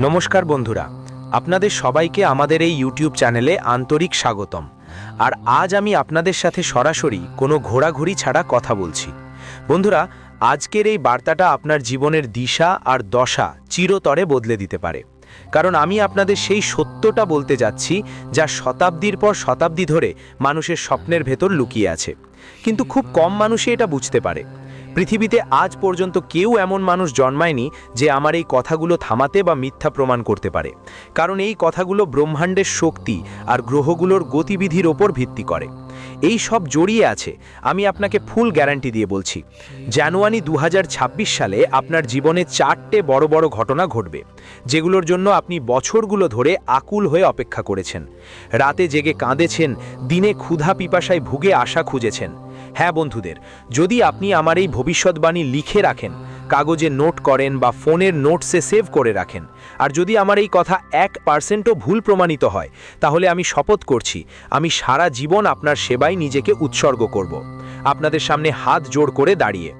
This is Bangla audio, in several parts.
নমস্কার বন্ধুরা, আপনাদের সবাইকে আমাদের এই ইউটিউব চ্যানেলে আন্তরিক স্বাগতম। আর আজ আমি আপনাদের সাথে সরাসরি কোনো ঘোরাঘুরি ছাড়া কথা বলছি। বন্ধুরা, আজকের এই বার্তাটা আপনার জীবনের দিশা আর দশা চিরতরে বদলে দিতে পারে। কারণ আমি আপনাদের সেই সত্যটা বলতে যাচ্ছি, যা শতাব্দীর পর শতাব্দী ধরে মানুষের স্বপ্নের ভেতর লুকিয়ে আছে। কিন্তু খুব কম মানুষই এটা বুঝতে পারে। পৃথিবীতে আজ পর্যন্ত কেউ এমন মানুষ জন্মায়নি যে আমার এই কথাগুলো থামাতে বা মিথ্যা প্রমাণ করতে পারে। কারণ এই কথাগুলো ব্রহ্মাণ্ডের শক্তি আর গ্রহগুলোর গতিবিধির ওপর ভিত্তি করে। এই সব জড়িয়ে আছে, আমি আপনাকে ফুল গ্যারান্টি দিয়ে বলছি। জানুয়ারি দু হাজার ছাব্বিশ সালে আপনার জীবনে চারটে বড় বড় ঘটনা ঘটবে, যেগুলোর জন্য আপনি বছরগুলো ধরে আকুল হয়ে অপেক্ষা করেছেন। রাতে জেগে কাঁদেছেন, দিনে ক্ষুধা পিপাসায় ভুগে আশা খুঁজেছেন। হ্যাঁ বন্ধুদের, যদি আপনি আমার এই ভবিষ্যৎবাণী লিখে রাখেন, কাগজে নোট করেন বা ফোনের নোটসে সেভ করে রাখেন, আর যদি আমার এই কথা এক পার্সেন্টও ভুল প্রমাণিত হয়, তাহলে আমি শপথ করছি, আমি সারা জীবন আপনার সেবায় নিজেকে উৎসর্গ করব। আপনাদের সামনে হাত জোড় করে দাঁড়িয়ে।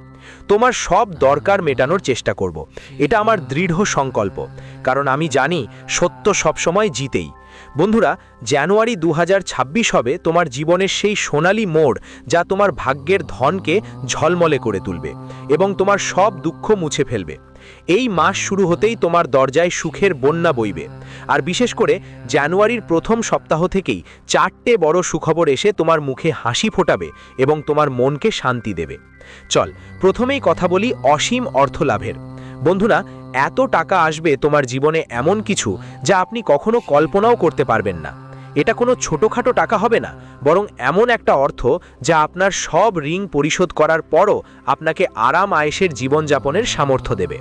তোমার সব দরকার মেটানোর চেষ্টা করব। এটা আমার দৃঢ় সংকল্প, কারণ আমি জানি সত্য সবসময় জিতেই। বন্ধুরা, জানুয়ারি দু হাজার ছাব্বিশ হবে তোমার জীবনের সেই সোনালি মোড় যা তোমার ভাগ্যের ধনকে ঝলমলে করে তুলবে এবং তোমার সব দুঃখ মুছে ফেলবে। এই মাস শুরু হতেই তোমার দরজায় সুখের বন্যা বইবে। আর বিশেষ করে জানুয়ারির প্রথম সপ্তাহ থেকেই চারটে বড় সুখবর এসে তোমার মুখে হাসি ফোটাবে এবং তোমার মনকে শান্তি দেবে। চল, প্রথমেই কথা বলি অসীম অর্থ লাভের বন্ধুরা, এত টাকা আসবে তোমার জীবনে এমন কিছু যা আপনি কখনো কল্পনাও করতে পারবেন না। এটা কোনো ছোটোখাটো টাকা হবে না, বরং এমন একটা অর্থ যা আপনার সব ঋণ পরিশোধ করার পরও আপনাকে আরাম আয়েসের জীবনযাপনের সামর্থ্য দেবে।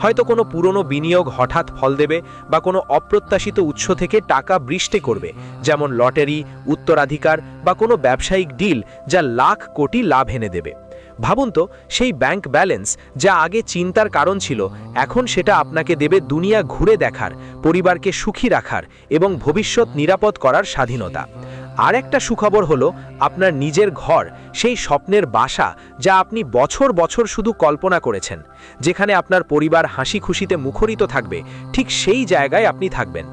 হয়তো কোনো পুরনো বিনিয়োগ হঠাৎ ফল দেবে বা কোনো অপ্রত্যাশিত উৎস থেকে টাকা বৃষ্টি করবে, যেমন লটারি, উত্তরাধিকার বা কোনো ব্যবসায়িক ডিল যা লাখ কোটি লাভ এনে দেবে। ভাবুন তো, সেই ব্যাংক ব্যালেন্স যা আগে চিন্তার কারণ ছিল, এখন সেটা আপনাকে দেবে দুনিয়া ঘুরে দেখার, পরিবারকে সুখী রাখার এবং ভবিষ্যৎ নিরাপদ করার স্বাধীনতা। আর একটা সুখবর হলো, আপনার নিজের ঘর, সেই স্বপ্নের বাসা যা আপনি বছর বছর শুধু কল্পনা করেছেন, যেখানে আপনার পরিবার হাসি খুশিতে মুখরিত থাকবে, ঠিক সেই জায়গায় আপনি থাকবেন।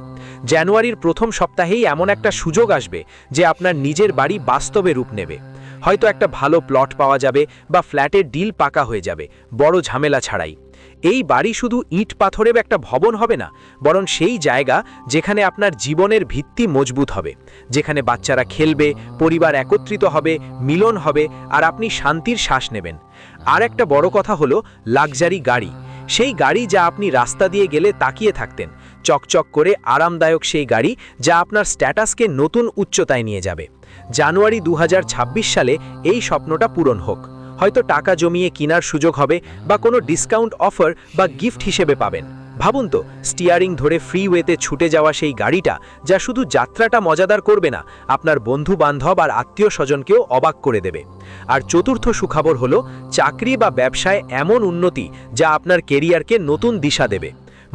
জানুয়ারির প্রথম সপ্তাহেই এমন একটা সুযোগ আসবে যে আপনার নিজের বাড়ি বাস্তবে রূপ নেবে। হয়তো একটা ভালো প্লট পাওয়া যাবে বা ফ্ল্যাটের ডিল পাকা হয়ে যাবে, বড় ঝামেলা ছাড়াই। এই বাড়ি শুধু ইট পাথরের একটা ভবন হবে না, বরং সেই জায়গা যেখানে আপনার জীবনের ভিত্তি মজবুত হবে, যেখানে বাচ্চারা খেলবে, পরিবার একত্রিত হবে, মিলন হবে, আর আপনি শান্তির শ্বাস নেবেন। আর একটা বড় কথা হলো লাক্সারি গাড়ি। সেই গাড়ি যা আপনি রাস্তা দিয়ে গেলে তাকিয়ে থাকতেন, চকচক করে আরামদায়ক সেই গাড়ি যা আপনার স্ট্যাটাসকে নতুন উচ্চতায় নিয়ে যাবে। জানুয়ারি দু হাজার ছাব্বিশ সালে এই স্বপ্নটা পূরণ হোক। হয়তো টাকা জমিয়ে কেনার সুযোগ হবে বা কোনো ডিসকাউন্ট অফার বা গিফট হিসেবে পাবেন। ভাবুন তো স্টিয়ারিং ধরে ফ্রিওয়েতে ছুটে যাওয়া সেই গাড়িটা যা শুধু যাত্রাটা মজাদার করবে না, আপনার বন্ধু বান্ধব আর আত্মীয় স্বজনকেও অবাক করে দেবে। আর চতুর্থ সুখবর হলো, চাকরি বা ব্যবসায় এমন উন্নতি যা আপনার কেরিয়ারকে নতুন দিশা দেবে।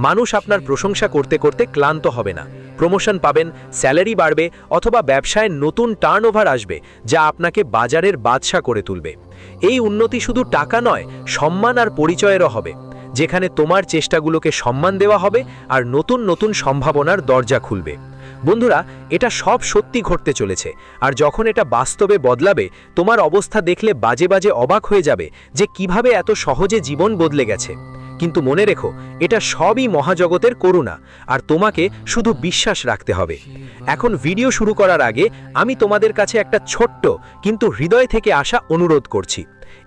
মানুষ আপনার প্রশংসা করতে করতে ক্লান্ত হবে না। প্রমোশন পাবেন, স্যালারি বাড়বে অথবা ব্যবসায় নতুন টার্নওভার আসবে, যা আপনাকে বাজারের বাদশা করে তুলবে। এই উন্নতি শুধু টাকা নয়, সম্মান আর পরিচয়েরও হবে। যেখানে তোমার চেষ্টাগুলোকে সম্মান দেওয়া হবে আর নতুন নতুন সম্ভাবনার দরজা খুলবে। বন্ধুরা, এটা সব সত্যি ঘটতে চলেছে আর যখন এটা বাস্তবে বদলাবে, তোমার অবস্থা দেখলে বাজে বাজে অবাক হয়ে যাবে যে কীভাবে এত সহজে জীবন বদলে গেছে। কিন্তু মনে রেখো, এটা সবই মহাজগতের করুণা, আর তোমাকে শুধু বিশ্বাস রাখতে হবে। এখন ভিডিও শুরু করার আগে আমি তোমাদের কাছে একটা ছোট্ট কিন্তু হৃদয় থেকে আসা অনুরোধ করছি।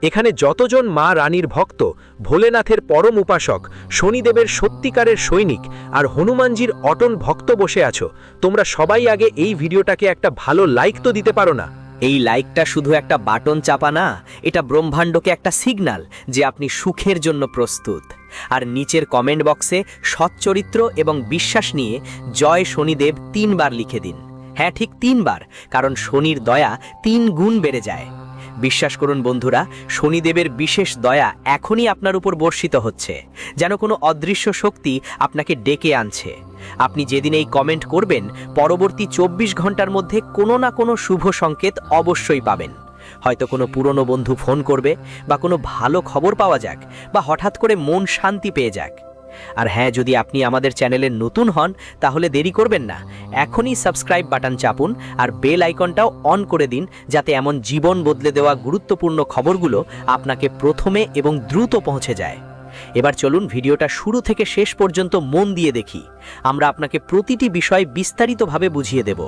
এখানে যতজন মা রানীর ভক্ত, ভোলেনাথের পরম উপাসক, শনিদেবের সত্যিকারের সৈনিক, আর হনুমানজির অটন ভক্ত বসে আছো, তোমরা সবাই আগে এই ভিডিওটাকে একটা ভালো লাইক তো দিতে পারো না। এই লাইকটা শুধু একটা বাটন চাপা না এটা ব্রহ্মাণ্ডকে একটা সিগন্যাল যে আপনি সুখের জন্য প্রস্তুত। আর নিচের কমেন্ট বক্সে সচ্চরিত্র এবং বিশ্বাস নিয়ে জয় শনিদেব তিনবার লিখে দিন। হ্যাঁ ঠিক তিনবার, কারণ শনির দয়া তিন গুণ বেড়ে যায়। বিশ্বাস করুন বন্ধুরা, শনিদেবের বিশেষ দয়া এখনই আপনার উপর বর্ষিত হচ্ছে, যেন কোনো অদৃশ্য শক্তি আপনাকে ডেকে আনছে। আপনি যেদিন এই কমেন্ট করবেন, পরবর্তী চব্বিশ ঘণ্টার মধ্যে কোনো না কোনো শুভ সংকেত অবশ্যই পাবেন। হয়তো কোনো পুরনো বন্ধু ফোন করবে বা কোনো ভালো খবর পাওয়া যাক বা হঠাৎ করে মন শান্তি পেয়ে যাক। আর হ্যাঁ যদি আপনি আমাদের চ্যানেলে নতুন হন, তাহলে দেরি করবেন না। এখনই সাবস্ক্রাইব বাটন চাপুন আর বেল আইকনটাও অন করে দিন যাতে এমন জীবন বদলে দেওয়া গুরুত্বপূর্ণ খবরগুলো আপনাকে প্রথমে এবং দ্রুত পৌঁছে যায়। এবার চলুন ভিডিওটা শুরু থেকে শেষ পর্যন্ত মন দিয়ে দেখি। আমরা আপনাকে প্রতিটি বিষয় বিস্তারিতভাবে বুঝিয়ে দেব।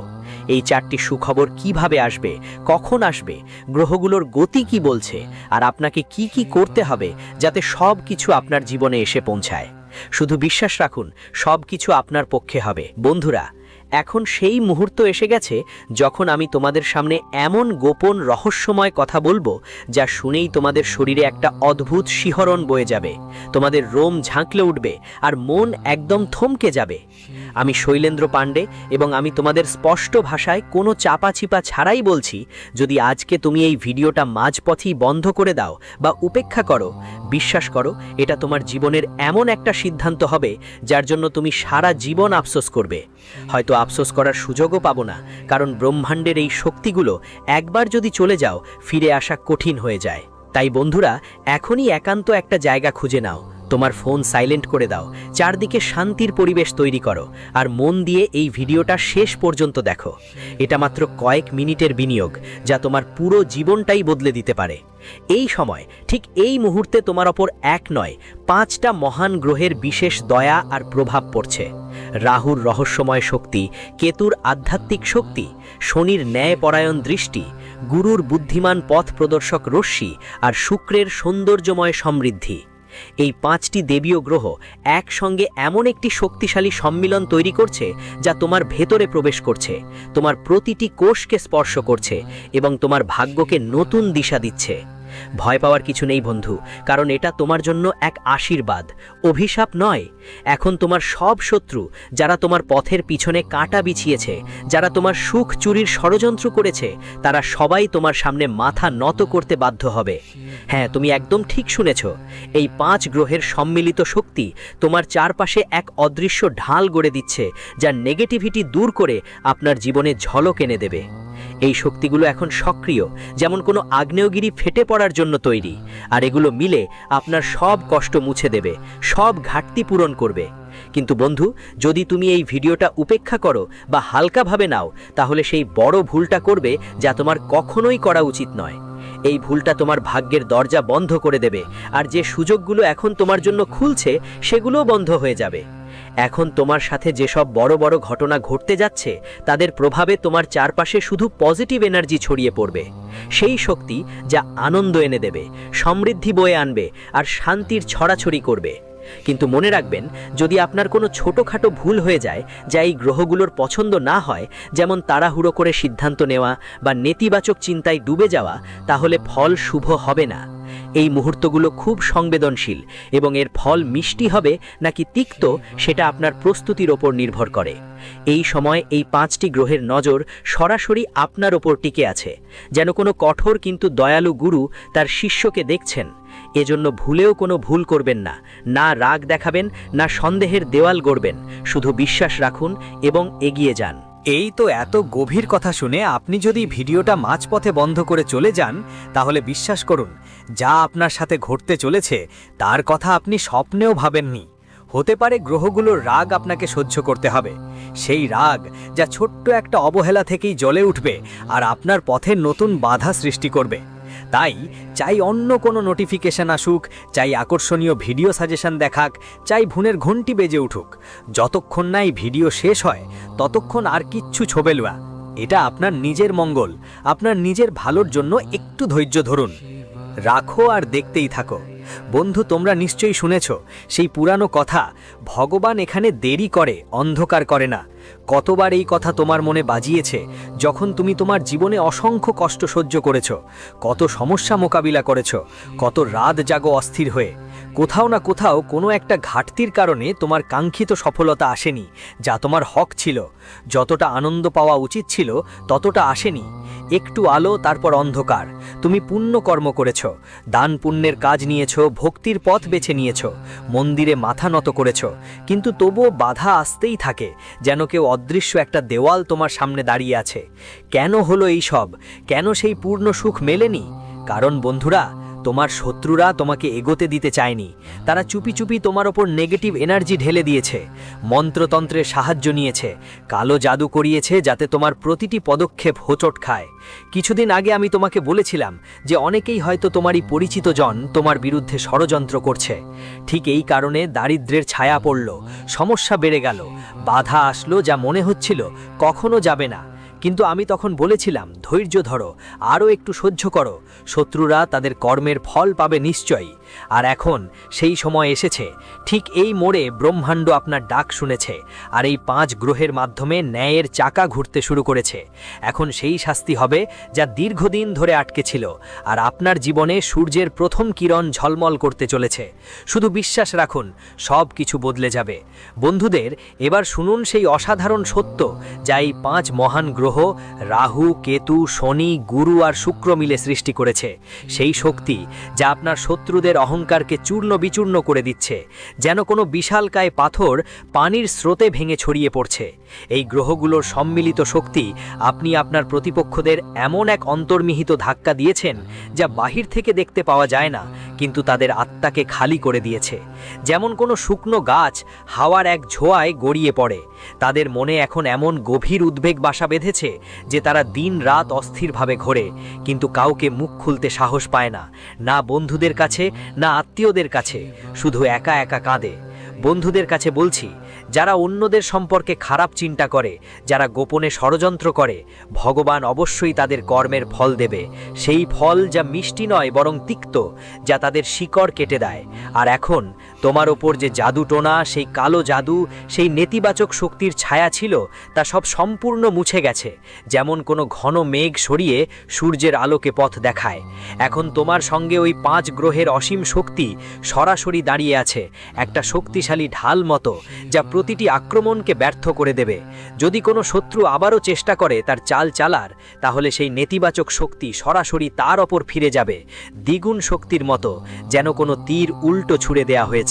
এই চারটি সুখবর কীভাবে আসবে, কখন আসবে, গ্রহগুলোর গতি কি বলছে, আর আপনাকে কি কি করতে হবে যাতে সব কিছু আপনার জীবনে এসে পৌঁছায়। শুধু বিশ্বাস রাখুন, সব কিছু আপনার পক্ষে হবে। বন্ধুরা এখন সেই মুহূর্ত এসে গেছে যখন আমি তোমাদের সামনে এমন গোপন রহস্যময় কথা বলব যা শুনেই তোমাদের শরীরে একটা অদ্ভুত শিহরণ বয়ে যাবে। তোমাদের রোম ঝাঁকলে উঠবে আর মন একদম থমকে যাবে। আমি শৈলেন্দ্র পাণ্ডে এবং আমি তোমাদের স্পষ্ট ভাষায় কোনো চাপা চিপা ছাড়াই বলছি, যদি আজকে তুমি এই ভিডিওটা মাঝপথেই বন্ধ করে দাও বা উপেক্ষা করো, বিশ্বাস করো, এটা তোমার জীবনের এমন একটা সিদ্ধান্ত হবে যার জন্য তুমি সারা জীবন আফসোস করবে। হয়তো আফসোস করার সুযোগও পাবো না, কারণ ব্রহ্মাণ্ডের এই শক্তিগুলো একবার যদি চলে যাও, ফিরে আসা কঠিন হয়ে যায়। তাই বন্ধুরা, এখনই একান্ত একটা জায়গা খুঁজে নাও। তোমার ফোন সাইলেন্ট করে দাও, চারদিকে শান্তির পরিবেশ তৈরি করো, আর মন দিয়ে এই ভিডিওটা শেষ পর্যন্ত দেখো। এটা মাত্র কয়েক মিনিটের বিনিয়োগ, যা তোমার পুরো জীবনটাই বদলে দিতে পারে। এই সময়, ঠিক এই মুহূর্তে তোমার ওপর এক নয়, পাঁচটা মহান গ্রহের বিশেষ দয়া আর প্রভাব পড়ছে। রাহুর রহস্যময় শক্তি, কেতুর আধ্যাত্মিক শক্তি, শনির ন্যায়পরায়ণ দৃষ্টি, গুরুর বুদ্ধিমান পথ প্রদর্শক রশ্মি, আর শুক্রের সৌন্দর্যময় সমৃদ্ধি। এই পাঁচটি দেবীয় গ্রহ একসঙ্গে এমন একটি শক্তিশালী সম্মিলন তৈরি করছে যা তোমার ভেতরে প্রবেশ করছে, তোমার প্রতিটি কোষকে স্পর্শ করছে এবং তোমার ভাগ্যকে নতুন দিশা দিচ্ছে। ভয় পাওয়ার কিছু নেই বন্ধু, কারণ এটা তোমার জন্য এক আশীর্বাদ। অভিশাপ নয়, এখন তোমার সব শত্রু, যারা তোমার পথের পিছনে কাঁটা বিছিয়েছে, যারা তোমার সুখ চুরির ষড়যন্ত্র করেছে, তারা সবাই তোমার সামনে মাথা নত করতে বাধ্য হবে। হ্যাঁ তুমি একদম ঠিক শুনেছ, এই পাঁচ গ্রহের সম্মিলিত শক্তি তোমার চারপাশে এক অদৃশ্য ঢাল গড়ে দিচ্ছে যা নেগেটিভিটি দূর করে আপনার জীবনে ঝলক এনে দেবে। এই শক্তিগুলো এখন সক্রিয়, যেমন কোনো আগ্নেয়গিরি ফেটে পড়ার জন্য তৈরি, আর এগুলো মিলে আপনার সব কষ্ট মুছে দেবে, সব ঘাটতি পূরণ করবে। কিন্তু বন্ধু, যদি তুমি এই ভিডিওটা উপেক্ষা করো বা হালকাভাবে নাও, তাহলে সেই বড় ভুলটা করবে যা তোমার কখনোই করা উচিত নয়। এই ভুলটা তোমার ভাগ্যের দরজা বন্ধ করে দেবে, আর যে সুযোগগুলো এখন তোমার জন্য খুলছে, সেগুলোও বন্ধ হয়ে যাবে। এখন তোমার সাথে যেসব বড় বড় ঘটনা ঘটতে যাচ্ছে, তাদের প্রভাবে তোমার চারপাশে শুধু পজিটিভ এনার্জি ছড়িয়ে পড়বে। সেই শক্তি যা আনন্দ এনে দেবে, সমৃদ্ধি বয়ে আনবে আর শান্তির ছড়াছড়ি করবে। কিন্তু মনে রাখবেন, যদি আপনার কোনো ছোটোখাটো ভুল হয়ে যায়, যা এই গ্রহগুলোর পছন্দ না হয়, যেমন তাড়াহুড়ো করে সিদ্ধান্ত নেওয়া বা নেতিবাচক চিন্তায় ডুবে যাওয়া, তাহলে ফল শুভ হবে না। এই মুহূর্তগুলো খুব সংবেদনশীল এবং এর ফল মিষ্টি হবে নাকি তিক্ত সেটা আপনার প্রস্তুতির ওপর নির্ভর করে। এই সময় এই পাঁচটি গ্রহের নজর সরাসরি আপনার ওপর টিকে আছে, যেন কোনো কঠোর কিন্তু দয়ালু গুরু তার শিষ্যকে দেখছেন। এজন্য ভুলেও কোনো ভুল করবেন না না রাগ দেখাবেন, না সন্দেহের দেওয়াল গড়বেন, শুধু বিশ্বাস রাখুন এবং এগিয়ে যান। এই তো এত গভীর কথা শুনে আপনি যদি ভিডিওটা মাঝপথে বন্ধ করে চলে যান, তাহলে বিশ্বাস করুন, যা আপনার সাথে ঘটতে চলেছে, তার কথা আপনি স্বপ্নেও ভাবেননি। হতে পারে গ্রহগুলোর রাগ আপনাকে সহ্য করতে হবে। সেই রাগ যা ছোট্ট একটা অবহেলা থেকেই জ্বলে উঠবে আর আপনার পথে নতুন বাধা সৃষ্টি করবে। তাই চাই অন্য কোনো নোটিফিকেশান আসুক, চাই আকর্ষণীয় ভিডিও সাজেশন দেখাক, চাই ভুনের ঘন্টি বেজে উঠুক। যতক্ষণ না এই ভিডিও শেষ হয়, ততক্ষণ আর কিচ্ছু ছোবেলুয়া। এটা আপনার নিজের মঙ্গল, আপনার নিজের ভালোর জন্য একটু ধৈর্য ধরুন। রাখো আর দেখতেই থাকো। বন্ধু, তোমরা নিশ্চয়ই শুনেছ, সেই পুরানো কথা, ভগবান এখানে দেরি করে, অন্ধকার করে না। কতবার এই কথা তোমার মনে বাজিয়েছে, যখন তুমি তোমার জীবনে অসংখ্য কষ্ট সহ্য করেছ, কত সমস্যা মোকাবিলা করেছ, কত রাত জাগো অস্থির হয়ে। কোথাও না কোথাও কোনো একটা ঘাটতির কারণে তোমার কাঙ্ক্ষিত সফলতা আসেনি, যা তোমার হক ছিল। যতটা আনন্দ পাওয়া উচিত ছিল, ততটা আসেনি। একটু আলো, তারপর অন্ধকার। তুমি পুণ্য কর্ম করেছ, দান পুণ্যের কাজ নিয়েছ, ভক্তির পথ বেছে নিয়েছ, মন্দিরে মাথা নত করেছ। কিন্তু তবুও বাধা আসতেই থাকে, যেন কেউ অদৃশ্য একটা দেওয়াল তোমার সামনে দাঁড়িয়ে আছে। কেন হলো এই সব? কেন সেই পূর্ণ সুখ মেলেনি? কারণ বন্ধুরা তোমার শত্রুরা তোমাকে এগোতে দিতে চায়নি। তারা চুপি চুপি তোমার ওপর নেগেটিভ এনার্জি ঢেলে দিয়েছে। মন্ত্রতন্ত্রের সাহায্য নিয়েছে। কালো জাদু করিয়েছে যাতে তোমার প্রতিটি পদক্ষেপ হোঁচট খায়। কিছুদিন আগে আমি তোমাকে বলেছিলাম যে অনেকেই হয়তো তোমারই পরিচিত জন তোমার বিরুদ্ধে ষড়যন্ত্র করছে। ঠিক এই কারণে দারিদ্র্যের ছায়া পড়ল, সমস্যা বেড়ে গেল, বাধা আসলো যা মনে হচ্ছিল কখনো যাবে না। কিন্তু আমি তখন বলেছিলাম, ধৈর্য ধরো, আরও একটু সহ্য করো। শত্রুরা তাদের কর্মের ফল পাবে নিশ্চয়ই। আর এখন সেই সময় এসেছে। ঠিক এই মোড়ে ব্রহ্মাণ্ড আপনার ডাক শুনেছে আর এই পাঁচ গ্রহের মাধ্যমে ন্যায়ের চাকা ঘুরতে শুরু করেছে। এখন সেই শাস্তি হবে যা দীর্ঘদিন ধরে আটকে ছিল আর আপনার জীবনে সূর্যের প্রথম কিরণ ঝলমল করতে চলেছে। শুধু বিশ্বাস রাখুন, সব কিছু বদলে যাবে। বন্ধুদের, এবার শুনুন সেই অসাধারণ সত্য যা এই পাঁচ মহান গ্রহ রাহু, কেতু, শনি, গুরু আর শুক্র মিলে সৃষ্টি করেছে। সেই শক্তি যা আপনার শত্রুদের অহংকারকে চূর্ণ বিচূর্ণ করে দিচ্ছে যেন কোনো বিশালকায় পাথর পানির স্রোতে ভেঙে ছড়িয়ে পড়ছে। এই গ্রহগুলোর সম্মিলিত শক্তি আপনি আপনার প্রতিপক্ষদের এমন এক অন্তর্নিহিত ধাক্কা দিয়েছেন যা বাহির থেকে দেখতে পাওয়া যায় না, কিন্তু তাদের আত্মাকে খালি করে দিয়েছে। যেমন কোনো শুকনো গাছ হাওয়ার এক ঝোয়ায় গড়িয়ে পড়ে, তাদের মনে এখন এমন গভীর উদ্বেগ বাসা বেঁধেছে যে তারা দিন রাত অস্থিরভাবে ঘোরে, কিন্তু কাউকে মুখ খুলতে সাহস পায় না না বন্ধুদের কাছে, না আত্মীয়দের কাছে, শুধু একা একা কাঁদে। বন্ধুদের কাছে বলছি যারা অন্যদের সম্পর্কে খারাপ চিন্তা করে, যারা গোপনে ষড়যন্ত্র করে, ভগবান অবশ্যই তাদের কর্মের ফল দেবে। সেই ফল যা মিষ্টি নয়, বরং তিক্ত, যা তাদের শিকড় কেটে দেয়। আর এখন তোমার ওপর যে জাদু টোনা, সেই কালো জাদু, সেই নেতিবাচক শক্তির ছায়া ছিল, তা সব সম্পূর্ণ মুছে গেছে। যেমন কোনো ঘন মেঘ সরিয়ে সূর্যের আলোকে পথ দেখায়। এখন তোমার সঙ্গে ওই পাঁচ গ্রহের অসীম শক্তি সরাসরি দাঁড়িয়ে আছে, একটা শক্তিশালী ঢাল মতো, যা প্রতিটি আক্রমণকে ব্যর্থ করে দেবে। যদি কোনো শত্রু আবারও চেষ্টা করে তার চাল চালার, তাহলে সেই নেতিবাচক শক্তি সরাসরি তার ওপর ফিরে যাবে, দ্বিগুণ শক্তির মতো, যেন কোনো তীর উল্টো ছুড়ে দেয়া হয়েছে।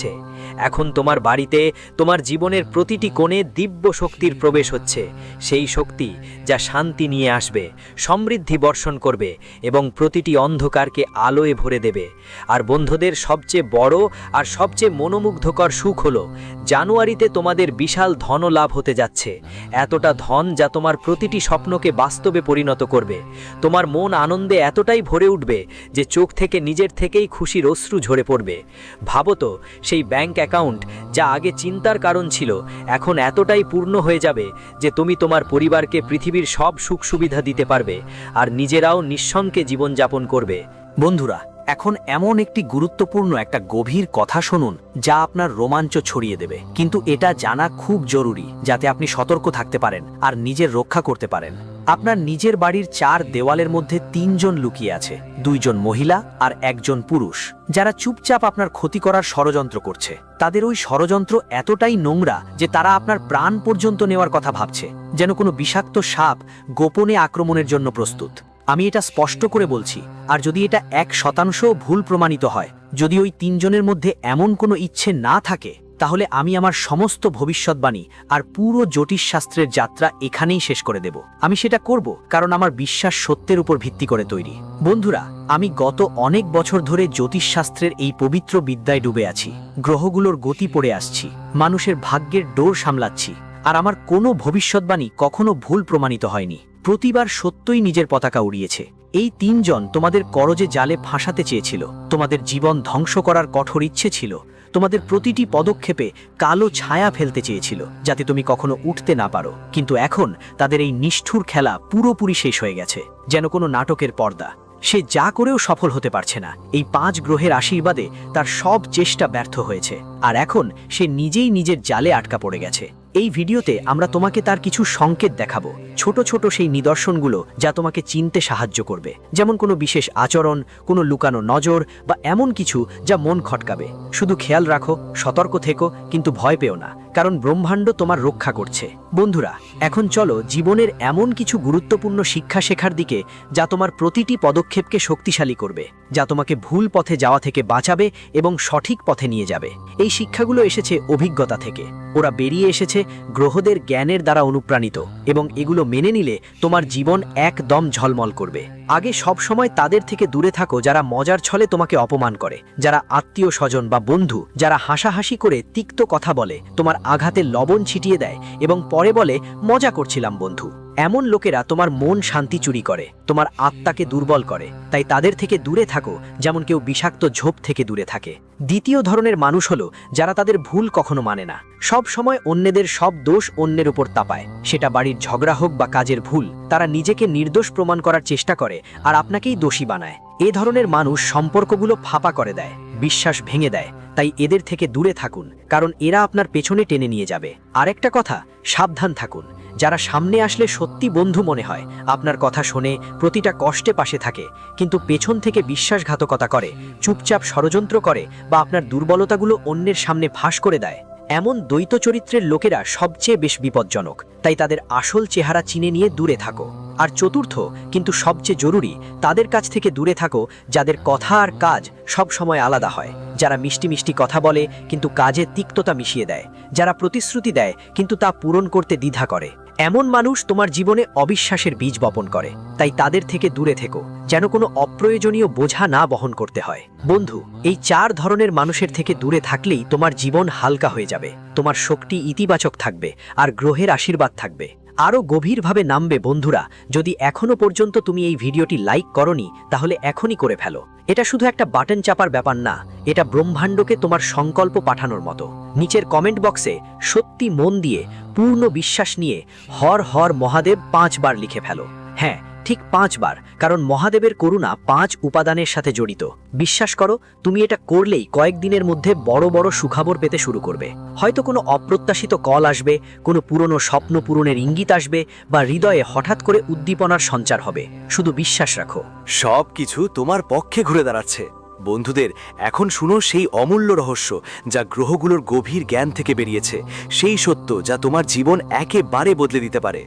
এখন তোমার বাড়িতে তোমার জীবনের প্রতিটি কোণে দিব্য শক্তির প্রবেশ হচ্ছে। সেই শক্তি যা শান্তি নিয়ে আসবে, সমৃদ্ধি বর্ষণ করবে এবং প্রতিটি অন্ধকারকে আলোয় ভরে দেবে। আর বন্ধুদের সবচেয়ে বড় আর সবচেয়ে মনোমুগ্ধকর সুখ হলো, জানুয়ারিতে তোমাদের বিশাল ধন লাভ হতে যাচ্ছে। এতটা ধন যা তোমার প্রতিটি স্বপ্নকে বাস্তবে পরিণত করবে। তোমার মন আনন্দে এতটাই ভরে উঠবে যে চোখ থেকে নিজের থেকেই খুশির অশ্রু ঝরে পড়বে। ভাবো তো সেই ব্যাংক অ্যাকাউন্ট যা আগে চিন্তার কারণ ছিল, এখন এতটাই পূর্ণ হয়ে যাবে যে তুমি তোমার পরিবারকে পৃথিবীর সব সুখ সুবিধা দিতে পারবে আর নিজেরাও নিঃসঙ্কে জীবনযাপন করবে। বন্ধুরা এখন এমন একটি গুরুত্বপূর্ণ একটা গভীর কথা শুনুন, যা আপনার রোমাঞ্চ ছড়িয়ে দেবে। কিন্তু এটা জানা খুব জরুরি, যাতে আপনি সতর্ক থাকতে পারেন আর নিজের রক্ষা করতে পারেন। আপনার নিজের বাড়ির চার দেওয়ালের মধ্যে তিনজন লুকিয়ে আছে, দুইজন মহিলা আর একজন পুরুষ। যারা চুপচাপ আপনার ক্ষতি করার ষড়যন্ত্র করছে। তাদের ওই ষড়যন্ত্র এতটাই নোংরা যে তারা আপনার প্রাণ পর্যন্ত নেওয়ার কথা ভাবছে, যেন কোনো বিষাক্ত সাপ গোপনে আক্রমণের জন্য প্রস্তুত। আমি এটা স্পষ্ট করে বলছি, আর যদি এটা এক শতাংশ ভুল প্রমাণিত হয়, যদি ওই তিনজনের মধ্যে এমন কোনো ইচ্ছে না থাকে, তাহলে আমি আমার সমস্ত ভবিষ্যৎবাণী আর পুরো জ্যোতিষশাস্ত্রের যাত্রা এখানেই শেষ করে দেব। আমি সেটা করব কারণ আমার বিশ্বাস সত্যের উপর ভিত্তি করে তৈরি। বন্ধুরা, আমি গত অনেক বছর ধরে জ্যোতিষশাস্ত্রের এই পবিত্র বিদ্যায় ডুবে আছি। গ্রহগুলোর গতি পড়ে আসছি। মানুষের ভাগ্যের ডোর সামলাচ্ছি। আর আমার কোনো ভবিষ্যৎবাণী কখনো ভুল প্রমাণিত হয়নি। প্রতিবার সত্যই নিজের পতাকা উড়িয়েছে। এই তিনজন তোমাদের করজে জালে ফাঁসাতে চেয়েছিল। তোমাদের জীবন ধ্বংস করার কঠোর ইচ্ছে ছিল। তোমাদের প্রতিটি পদক্ষেপে কালো ছায়া ফেলতে চেয়েছিল, যাতে তুমি কখনো উঠতে না পারো। কিন্তু এখন তাদের এই নিষ্ঠুর খেলা পুরোপুরি শেষ হয়ে গেছে, যেন কোনো নাটকের পর্দা। সে যা করেও সফল হতে পারছে না। এই পাঁচ গ্রহের আশীর্বাদে তার সব চেষ্টা ব্যর্থ হয়েছে। আর এখন সে নিজেই নিজের জালে আটকা পড়ে গেছে। এই ভিডিওতে আমরা তোমাকে তার কিছু সংকেত দেখাবো, ছোট ছোট সেই নিদর্শনগুলো যা তোমাকে চিনতে সাহায্য করবে। যেমন কোনো বিশেষ আচরণ, কোনো লুকানো নজর বা এমন কিছু যা মন খটকাবে। শুধু খেয়াল রাখো, সতর্ক থেকো, কিন্তু ভয় পেও না, কারণ ব্রহ্মাণ্ড তোমার রক্ষা করছে। বন্ধুরা এখন চলো জীবনের এমন কিছু গুরুত্বপূর্ণ শিক্ষা শেখার দিকে, যা তোমার প্রতিটি পদক্ষেপকে শক্তিশালী করবে, যা তোমাকে ভুল পথে যাওয়া থেকে বাঁচাবে এবং সঠিক পথে নিয়ে যাবে। এই শিক্ষাগুলো এসেছে অভিজ্ঞতা থেকে। ওরা বেরিয়ে এসেছে গ্রহদের জ্ঞানের দ্বারা অনুপ্রাণিত এবং এগুলো মেনে নিলে তোমার জীবন একদম ঝলমল করবে। আগে সব সময় তাদের থেকে দূরে থাকো যারা মজার ছলে তোমাকে অপমান করে, যারা আত্মীয় স্বজন বা বন্ধু, যারা হাসাহাসি করে তিক্ত কথা বলে, তোমার আঘাতে লবণ ছিটিয়ে দেয় এবং পরে বলে, মজা করছিলাম, বন্ধু। এমন লোকেরা তোমার মন শান্তি চুরি করে, তোমার আত্মাকে দুর্বল করে। তাই তাদের থেকে দূরে থাকো, যেমন কেউ বিষাক্ত ঝোপ থেকে দূরে থাকে। দ্বিতীয় ধরনের মানুষ হলো, যারা তাদের ভুল কখনো মানে না। সব সময় অন্যদের সব দোষ অন্যের উপর তাপায়। সেটা বাড়ির ঝগড়া হোক বা কাজের ভুল, তারা নিজেকে নির্দোষ প্রমাণ করার চেষ্টা করে, আর আপনাকেই দোষী বানায়। এ ধরনের মানুষ সম্পর্কগুলো ফাঁপা করে দেয়। বিশ্বাস ভেঙে দেয়। তাই এদের থেকে দূরে থাকুন, কারণ এরা আপনার পেছনে টেনে নিয়ে যাবে। আরেকটা কথা, সাবধান থাকুন। যারা সামনে আসলে সত্যি বন্ধু মনে হয়, আপনার কথা শোনে প্রতিটা কষ্টে পাশে থাকে, কিন্তু পেছন থেকে বিশ্বাসঘাতকতা করে, চুপচাপ ষড়যন্ত্র করে বা আপনার দুর্বলতাগুলো অন্যের সামনে ফাঁস করে দেয়। এমন দ্বৈত চরিত্রের লোকেরা সবচেয়ে বেশ বিপজ্জনক। তাই তাদের আসল চেহারা চিনে নিয়ে দূরে থাকো। আর চতুর্থ, কিন্তু সবচেয়ে জরুরি, তাদের কাছ থেকে দূরে থাকো, যাদের কথা আর কাজ সব সময় আলাদা হয়। যারা মিষ্টি মিষ্টি কথা বলে, কিন্তু কাজে তিক্ততা মিশিয়ে দেয়। যারা প্রতিশ্রুতি দেয়, কিন্তু তা পূরণ করতে দ্বিধা করে। এমন মানুষ তোমার জীবনে অবিশ্বাসের বীজ বপন করে। তাই তাদের থেকে দূরে থেকো, যেন কোনো অপ্রয়োজনীয় বোঝা না বহন করতে হয়। বন্ধু, এই চার ধরনের মানুষের থেকে দূরে থাকলেই তোমার জীবন হালকা হয়ে যাবে। তোমার শক্তি ইতিবাচক থাকবে, আর গ্রহের আশীর্বাদ থাকবে। আরও গভীরভাবে নামবে বন্ধুরা। যদি এখনও পর্যন্ত তুমি এই ভিডিওটি লাইক করনি, তাহলে এখনই করে ফেলো। এটা শুধু একটা বাটন চাপার ব্যাপার না, এটা ব্রহ্মাণ্ডকে তোমার সংকল্প পাঠানোর মতো। নিচের কমেন্ট বক্সে সত্যি মন দিয়ে, পূর্ণ বিশ্বাস নিয়ে, হর হর মহাদেব পাঁচবার লিখে ফেলো। হ্যাঁ ঠিক পাঁচবার, কারণ মহাদেবের করুণা পাঁচ উপাদানের সাথে জড়িত। বিশ্বাস করো, তুমি এটা করলেই কয়েকদিনের মধ্যে বড় বড় সুখবর পেতে শুরু করবে। হয়তো কোনো অপ্রত্যাশিত কল আসবে, কোনো পুরনো স্বপ্ন পূরণের ইঙ্গিত আসবে, বা হৃদয়ে হঠাৎ করে উদ্দীপনার সঞ্চার হবে। শুধু বিশ্বাস রাখো। সব কিছু তোমার পক্ষে ঘুরে দাঁড়াচ্ছে। বন্ধুদের, এখন শুনো সেই অমূল্য রহস্য যা গ্রহগুলোর গভীর জ্ঞান থেকে বেরিয়েছে। সেই সত্য যা তোমার জীবন একেবারে বদলে দিতে পারে।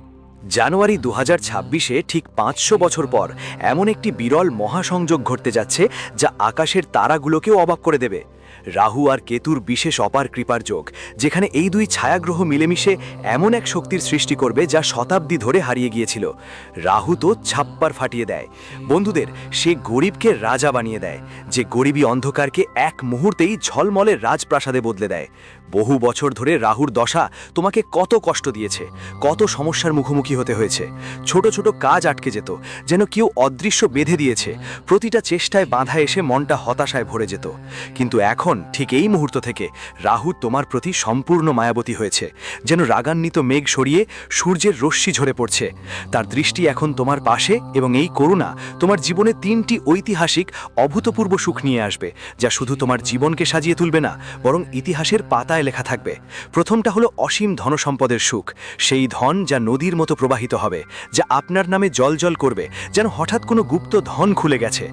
জানুয়ারি দু হাজার ছাব্বিশে ঠিক পাঁচশো বছর পর এমন একটি বিরল মহাসংযোগ ঘটতে যাচ্ছে যা আকাশের তারাগুলোকেও অবাক করে দেবে। রাহু আর কেতুর বিশেষ অপার কৃপার যোগ, যেখানে এই দুই ছায়াগ্রহ মিলেমিশে এমন এক শক্তির সৃষ্টি করবে যা শতাব্দী ধরে হারিয়ে গিয়েছিল। রাহু তো ছাপ্পার ফাটিয়ে দেয়। বন্ধুদের, সে গরিবকে রাজা বানিয়ে দেয়, যে গরিবী অন্ধকারকে এক মুহূর্তেই ঝলমলের রাজপ্রাসাদে বদলে দেয়। বহু বছর ধরে রাহুর দশা তোমাকে কত কষ্ট দিয়েছে, কত সমস্যার মুখোমুখি হতে হয়েছে। ছোট ছোট কাজ আটকে যেত, যেন কেউ অদৃশ্য বেঁধে দিয়েছে। প্রতিটা চেষ্টায় বাধা এসে মনটা হতাশায় ভরে যেত। কিন্তু এখন, ঠিক এই মুহূর্ত থেকে, রাহু তোমার প্রতি সম্পূর্ণ মায়াবতী হয়েছে, যেন রাগান্বিত মেঘ সরিয়ে সূর্যের রশ্মি ঝরে পড়ছে। তার দৃষ্টি এখন তোমার পাশে এবং এই করুণা তোমার জীবনে তিনটি ঐতিহাসিক, অভূতপূর্ব সুখ নিয়ে আসবে, যা শুধু তোমার জীবনকে সাজিয়ে তুলবে না, বরং ইতিহাসের পাতায় লেখা থাকবে। প্রথমটা হলো অসীম ধনসম্পদের সুখ, সেই ধন যা নদীর মতো প্রবাহিত হবে, যা আপনার নামে জলজল করবে, যেন হঠাৎ কোনো গুপ্ত ধন খুলে গেছে।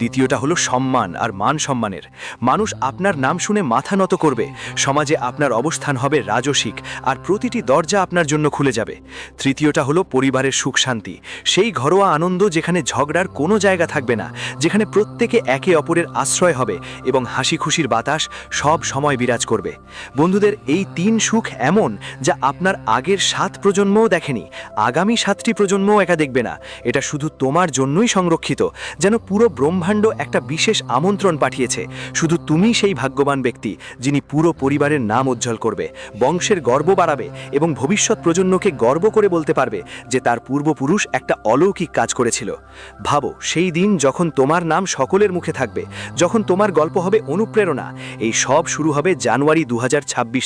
দ্বিতীয়টা হলো সম্মান আর মান সম্মানের। মানুষ আপনার নাম শুনে মাথা নত করবে, সমাজে আপনার অবস্থান হবে রাজসিক আর প্রতিটি দরজা আপনার জন্য খুলে যাবে। তৃতীয়টা হলো পরিবারের সুখ শান্তি, সেই ঘরোয়া আনন্দ যেখানে ঝগড়ার কোনো জায়গা থাকবে না, যেখানে প্রত্যেকে একে অপরের আশ্রয় হবে এবং হাসি খুশির বাতাস সব সময় বিরাজ করবে। বন্ধুদের এই তিন সুখ এমন যা আপনার আগের সাত প্রজন্মও দেখেনি, আগামী সাতটি প্রজন্মও একা দেখবে না। এটা শুধু তোমার জন্যই সংরক্ষিত, যেন পুরো ব্রহ্মাণ্ড একটা বিশেষ আমন্ত্রণ পাঠিয়েছে। শুধু তুমি সেই ভাগ্যবান ব্যক্তি, যিনি পুরো পরিবারের নাম উজ্জ্বল করবে, বংশের গর্ব বাড়াবে এবং ভবিষ্যৎ প্রজন্মকে গর্ব করে বলতে পারবে যে তার পূর্বপুরুষ একটা অলৌকিক কাজ করেছিল। ভাবো, সেই দিন যখন তোমার নাম সকলের মুখে থাকবে, যখন তোমার গল্প হবে অনুপ্রেরণা, এই সব শুরু হবে জানুয়ারি দু হাজার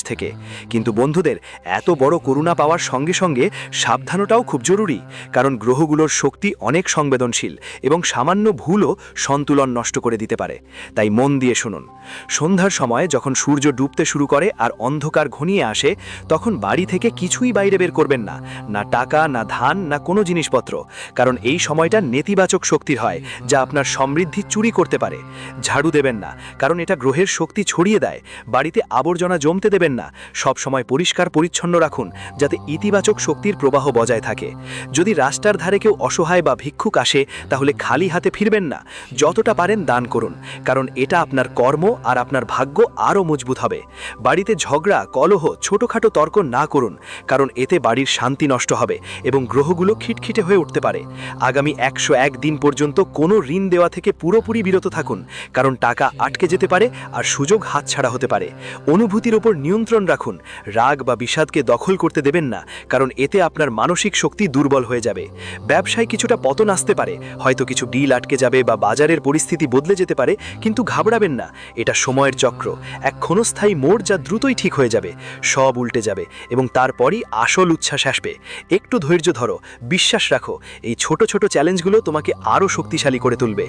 থেকে। কিন্তু বন্ধুদের এত বড় করুণা পাওয়ার সঙ্গে সঙ্গে সাবধানতাও খুব জরুরি, কারণ গ্রহগুলোর শক্তি অনেক সংবেদনশীল এবং সামান্য ভুলও সন্তুলন নষ্ট করে দিতে পারে। তাই মন দিয়ে শুনুন। সন্ধ্যার সময় যখন সূর্য ডুবতে শুরু করে আর অন্ধকার ঘনিয়ে আসে, তখন বাড়ি থেকে কিছুই বাইরে বের করবেন না না টাকা, না ধান, না কোনো জিনিসপত্র, কারণ এই সময়টা নেতিবাচক শক্তির হয়, যা আপনার সমৃদ্ধি চুরি করতে পারে। ঝাড়ু দেবেন না, কারণ এটা গ্রহের শক্তি ছড়িয়ে দেয়, বাড়িতে আবর্জনা জমতে দেবেন না। সব সময় পরিষ্কার পরিচ্ছন্ন রাখুন, যাতে ইতিবাচক শক্তির প্রবাহ বজায় থাকে। যদি রাস্তার ধারে কেউ অসহায় বা ভিক্ষুক আসে, তাহলে খালি হাতে ফিরবেন না। যতটা পারেন দান করুন, কারণ এটা আপনার কর্ম আর আপনার ভাগ্য আরও মজবুত হবে। বাড়িতে ঝগড়া, কলহ, ছোটখাটো তর্ক না করুন, কারণ এতে বাড়ির শান্তি নষ্ট হবে এবং গ্রহগুলো খিটখিটে হয়ে উঠতে পারে। আগামী একশো এক দিন পর্যন্ত কোনো ঋণ দেওয়া থেকে পুরোপুরি বিরত থাকুন, কারণ টাকা আটকে যেতে পারে আর সুযোগ হাতছাড়া হতে পারে। অনুভূতির ওপর নিয়ন্ত্রণ রাখুন। রাগ বা বিষাদকে দখল করতে দেবেন না, কারণ এতে আপনার মানসিক শক্তি দুর্বল হয়ে যাবে। ব্যবসায় কিছুটা পতন আসতে পারে, হয়তো কিছু ডিল আটকে যাবে বা বাজারের পরিস্থিতি বদলে যেতে পারে, কিন্তু ঘাবড়াবেন না, এটা সময়ের চক্র। এক ক্ষণস্থায়ী মোড় যা দ্রুতই ঠিক হয়ে যাবে, সব উল্টে যাবে এবং তারপরই আসল উচ্ছ্বাস আসবে। একটু ধৈর্য ধরো, বিশ্বাস রাখো, এই ছোট ছোট চ্যালেঞ্জগুলো তোমাকে আরও শক্তিশালী করে তুলবে।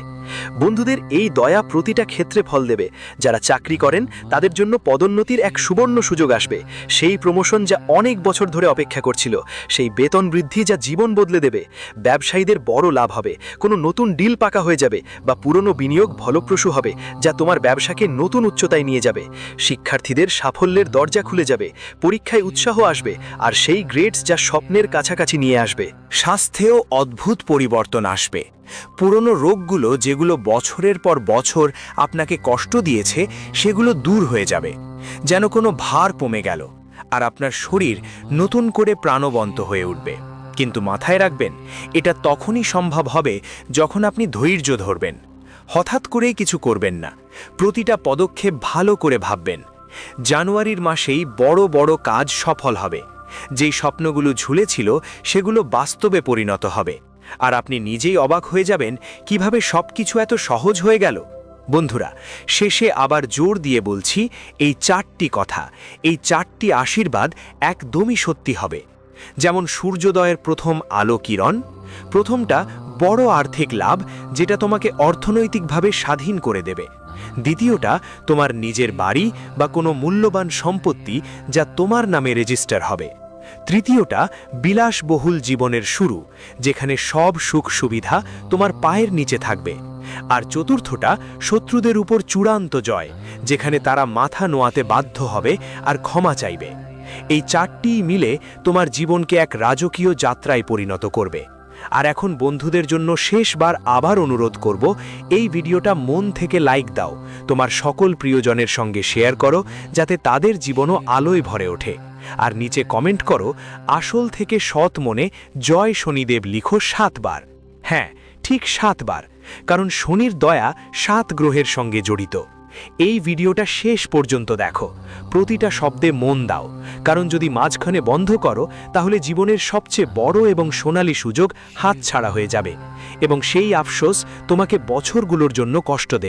বন্ধুদের এই দয়া প্রতিটা ক্ষেত্রে ফল দেবে। যারা চাকরি করেন, তাদের জন্য পদোন্নতির এক সুবর্ণ সুযোগ আসবে। সেই প্রমোশন যা অনেক বছর ধরে অপেক্ষা করছিল, সেই বেতন বৃদ্ধি যা জীবন বদলে দেবে, ব্যবসায়ীদের বড় লাভ হবে, কোনো নতুন ডিল পাকা হয়ে যাবে বা পুরনো বিনিয়োগ ফলপ্রসূ হবে, যা তোমার ব্যবসাকে নতুন উচ্চতায় নিয়ে যাবে। শিক্ষার্থীদের সাফল্যের দরজা খুলে যাবে, পরীক্ষায় উৎসাহ আসবে, আর সেই গ্রেডস যা স্বপ্নের কাছাকাছি নিয়ে আসবে। স্বাস্থ্যেও অদ্ভুত পরিবর্তন আসবে। পুরনো রোগগুলো যেগুলো বছরের পর বছর আপনাকে কষ্ট দিয়েছে, সেগুলো দূর হয়ে যাবে, যেন কোনো ভার কমে গেল, আর আপনার শরীর নতুন করে প্রাণবন্ত হয়ে উঠবে। কিন্তু মাথায় রাখবেন, এটা তখনই সম্ভব হবে যখন আপনি ধৈর্য ধরবেন। হঠাৎ করেই কিছু করবেন না, প্রতিটা পদক্ষেপ ভালো করে ভাববেন। জানুয়ারির মাসেই বড় বড় কাজ সফল হবে, যেই স্বপ্নগুলো ঝুলেছিল, সেগুলো বাস্তবে পরিণত হবে। আর আপনি নিজেই অবাক হয়ে যাবেন কীভাবে সবকিছু এত সহজ হয়ে গেল। বন্ধুরা, শেষে আবার জোর দিয়ে বলছি, এই চারটি কথা, এই চারটি আশীর্বাদ একদমই সত্যি হবে। যেমন সূর্যোদয়ের প্রথম আলো কিরণ, প্রথমটা বড় আর্থিক লাভ যেটা তোমাকে অর্থনৈতিকভাবে স্বাধীন করে দেবে। দ্বিতীয়টা তোমার নিজের বাড়ি বা কোনো মূল্যবান সম্পত্তি যা তোমার নামে রেজিস্টার হবে। তৃতীয়টা বিলাসবহুল জীবনের শুরু, যেখানে সব সুখ সুবিধা তোমার পায়ের নিচে থাকবে। আর চতুর্থটা শত্রুদের উপর চূড়ান্ত জয়, যেখানে তারা মাথা নোয়াতে বাধ্য হবে আর ক্ষমা চাইবে। এই চারটি মিলে তোমার জীবনকে এক রাজকীয় যাত্রায় পরিণত করবে। আর এখন বন্ধুদের জন্য শেষবার আবার অনুরোধ করব, এই ভিডিওটা মন থেকে লাইক দাও, তোমার সকল প্রিয়জনের সঙ্গে শেয়ার করো, যাতে তাদের জীবনও আলোয় ভরে ওঠে। আর নিচে কমেন্ট করো, আসল থেকে সৎ মনে জয় শনিদেব লিখো সাতবার। হ্যাঁ ঠিক সাতবার, কারণ শনির দয়া সাত গ্রহের সঙ্গে জড়িত। এই ভিডিওটা শেষ পর্যন্ত দেখো, প্রতিটা শব্দে মন দাও, কারণ যদি মাঝখানে বন্ধ করো, তাহলে জীবনের সবচেয়ে বড় এবং সোনালী সুযোগ হাতছাড়া হয়ে যাবে, এবং সেই আফসোস তোমাকে বছরগুলোর জন্য কষ্ট দেবে।